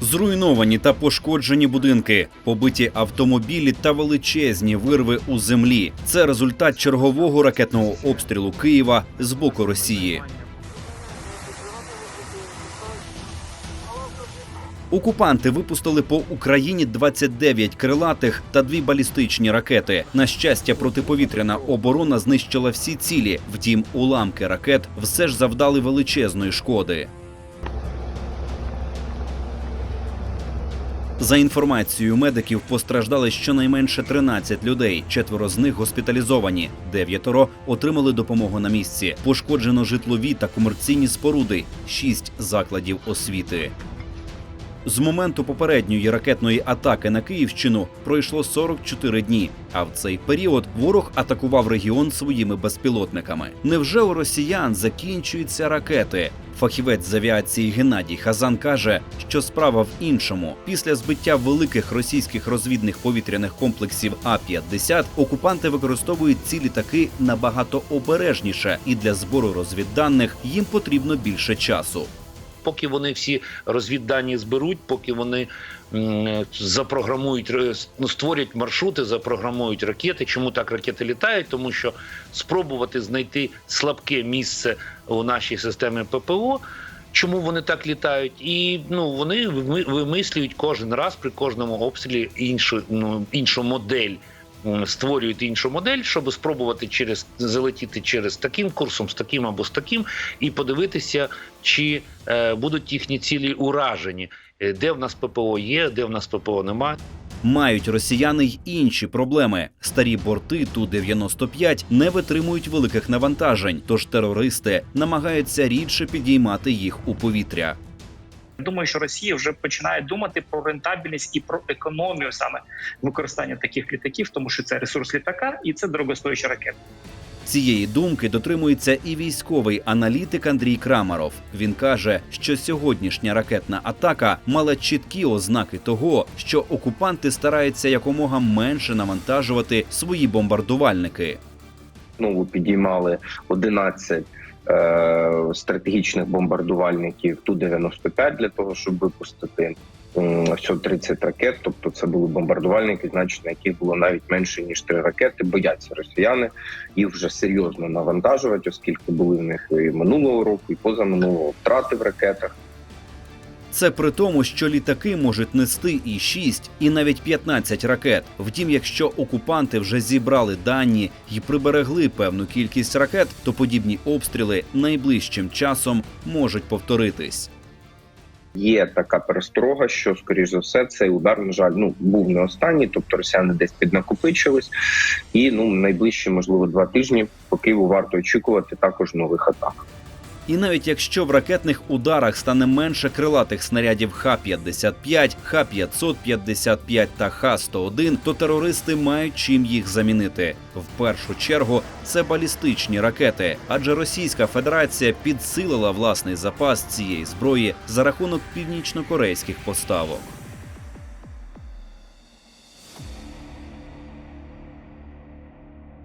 Зруйновані та пошкоджені будинки, побиті автомобілі та величезні вирви у землі. Це результат чергового ракетного обстрілу Києва з боку Росії. Окупанти випустили по Україні 29 крилатих та дві балістичні ракети. На щастя, протиповітряна оборона знищила всі цілі. Втім, уламки ракет все ж завдали величезної шкоди. За інформацією медиків, постраждали щонайменше 13 людей. Четверо з них госпіталізовані. Дев'ятеро отримали допомогу на місці. Пошкоджено житлові та комерційні споруди, шість закладів освіти. З моменту попередньої ракетної атаки на Київщину пройшло 44 дні. А в цей період ворог атакував регіон своїми безпілотниками. Невже у росіян закінчуються ракети? Фахівець з авіації Геннадій Хазан каже, що справа в іншому. Після збиття великих російських розвідних повітряних комплексів А-50 окупанти використовують ці літаки набагато обережніше, і для збору розвідданих їм потрібно більше часу. Поки вони всі розвіддані зберуть, поки вони запрограмують ну, створять маршрути, запрограмують ракети. Чому так ракети літають? Тому що спробувати знайти слабке місце у нашій системі ППО. Чому вони так літають? І ну вони вими- вимислюють кожен раз при кожному обстрілі іншу ну іншу модель. Створюють іншу модель, щоб спробувати через залетіти через таким курсом, з таким або з таким, і подивитися, чи е, будуть їхні цілі уражені, Е, де в нас ППО є, де в нас ППО немає. Мають росіяни й інші проблеми. Старі борти Ту-95 не витримують великих навантажень, тож терористи намагаються рідше підіймати їх у повітря. Думаю, що Росія вже починає думати про рентабельність і про економію саме використання таких літаків, тому що це ресурс літака і це дорогостояча ракета. Цієї думки дотримується і військовий аналітик Андрій Крамаров. Він каже, що сьогоднішня ракетна атака мала чіткі ознаки того, що окупанти стараються якомога менше навантажувати свої бомбардувальники. Знову підіймали 11 е, стратегічних бомбардувальників Ту-95 для того, щоб випустити всього 30 ракет. Тобто це були бомбардувальники, значить на яких було навіть менше ніж 3 ракети. Бояться росіяни їх вже серйозно навантажувати, оскільки були в них і минулого року, і позаминулого втрати в ракетах. Це при тому, що літаки можуть нести і 6, і навіть 15 ракет. Втім, якщо окупанти вже зібрали дані і приберегли певну кількість ракет, то подібні обстріли найближчим часом можуть повторитись. Є така пересторога, що скоріш за все цей удар, на жаль, ну був не останній, тобто росіяни десь піднакопичились, і ну найближчі, можливо, два тижні по Києву варто очікувати також нових атак. І навіть якщо в ракетних ударах стане менше крилатих снарядів Х-55, Х-555 та Х-101, то терористи мають чим їх замінити. В першу чергу це балістичні ракети, адже Російська Федерація підсилила власний запас цієї зброї за рахунок північнокорейських поставок.